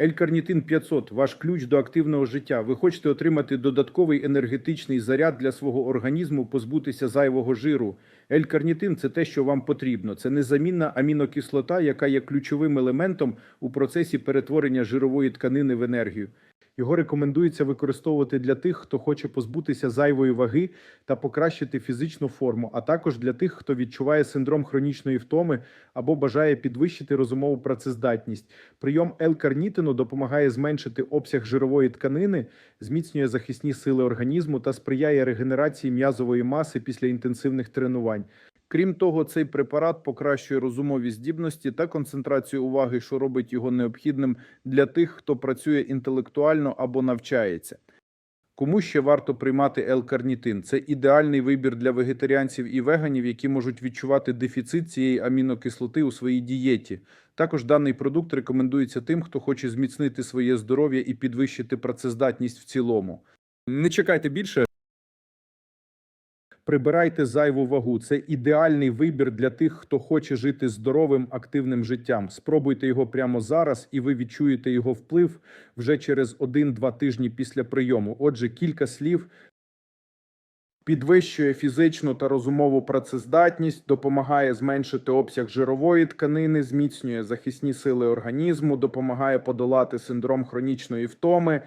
L-карнітин 500 – ваш ключ до активного життя. Ви хочете отримати додатковий енергетичний заряд для свого організму, позбутися зайвого жиру. L-карнітин – це те, що вам потрібно. Це незамінна амінокислота, яка є ключовим елементом у процесі перетворення жирової тканини в енергію. Його рекомендується використовувати для тих, хто хоче позбутися зайвої ваги та покращити фізичну форму, а також для тих, хто відчуває синдром хронічної втоми або бажає підвищити розумову працездатність. Прийом L-карнітину допомагає зменшити обсяг жирової тканини, зміцнює захисні сили організму та сприяє регенерації м'язової маси після інтенсивних тренувань. Крім того, цей препарат покращує розумові здібності та концентрацію уваги, що робить його необхідним для тих, хто працює інтелектуально або навчається. Кому ще варто приймати L-карнітин? Це ідеальний вибір для вегетаріанців і веганів, які можуть відчувати дефіцит цієї амінокислоти у своїй дієті. Також даний продукт рекомендується тим, хто хоче зміцнити своє здоров'я і підвищити працездатність в цілому. Не чекайте більше. Прибирайте зайву вагу. Це ідеальний вибір для тих, хто хоче жити здоровим, активним життям. Спробуйте його прямо зараз, і ви відчуєте його вплив вже через 1-2 тижні після прийому. Отже, кілька слів. Підвищує фізичну та розумову працездатність, допомагає зменшити обсяг жирової тканини, зміцнює захисні сили організму, допомагає подолати синдром хронічної втоми.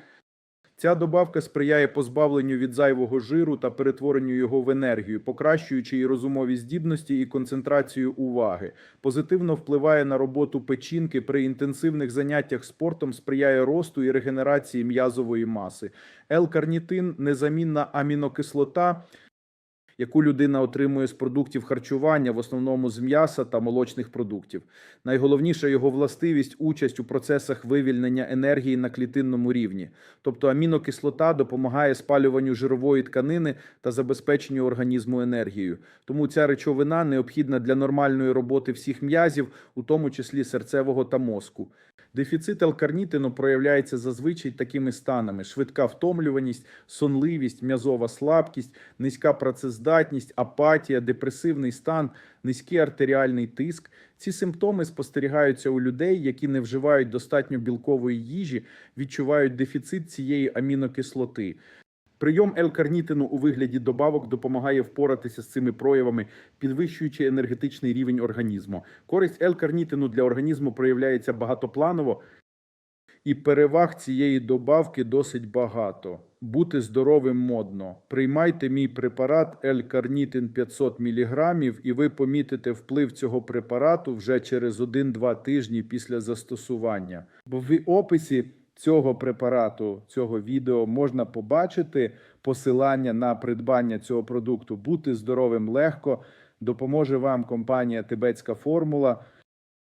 Ця добавка сприяє позбавленню від зайвого жиру та перетворенню його в енергію, покращуючи і розумові здібності і концентрацію уваги. Позитивно впливає на роботу печінки при інтенсивних заняттях спортом, сприяє росту і регенерації м'язової маси. Л-карнітин – незамінна амінокислота, яку людина отримує з продуктів харчування, в основному з м'яса та молочних продуктів. Найголовніша його властивість участь у процесах вивільнення енергії на клітинному рівні. Тобто амінокислота допомагає спалюванню жирової тканини та забезпеченню організму енергією. Тому ця речовина необхідна для нормальної роботи всіх м'язів, у тому числі серцевого та мозку. Дефіцит L-карнітину проявляється зазвичай такими станами: швидка втомлюваність, сонливість, м'язова слабкість, низька працездатність, апатія, депресивний стан, низький артеріальний тиск. Ці симптоми спостерігаються у людей, які не вживають достатньо білкової їжі, відчувають дефіцит цієї амінокислоти. Прийом L-карнітину у вигляді добавок допомагає впоратися з цими проявами, підвищуючи енергетичний рівень організму. Користь L-карнітину для організму проявляється багатопланово, і переваг цієї добавки досить багато. Бути здоровим модно. Приймайте мій препарат L-карнітин 500 мг, і ви помітите вплив цього препарату вже через 1-2 тижні після застосування. В описі цього препарату, цього відео можна побачити посилання на придбання цього продукту. Бути здоровим легко допоможе вам компанія Тибетська формула.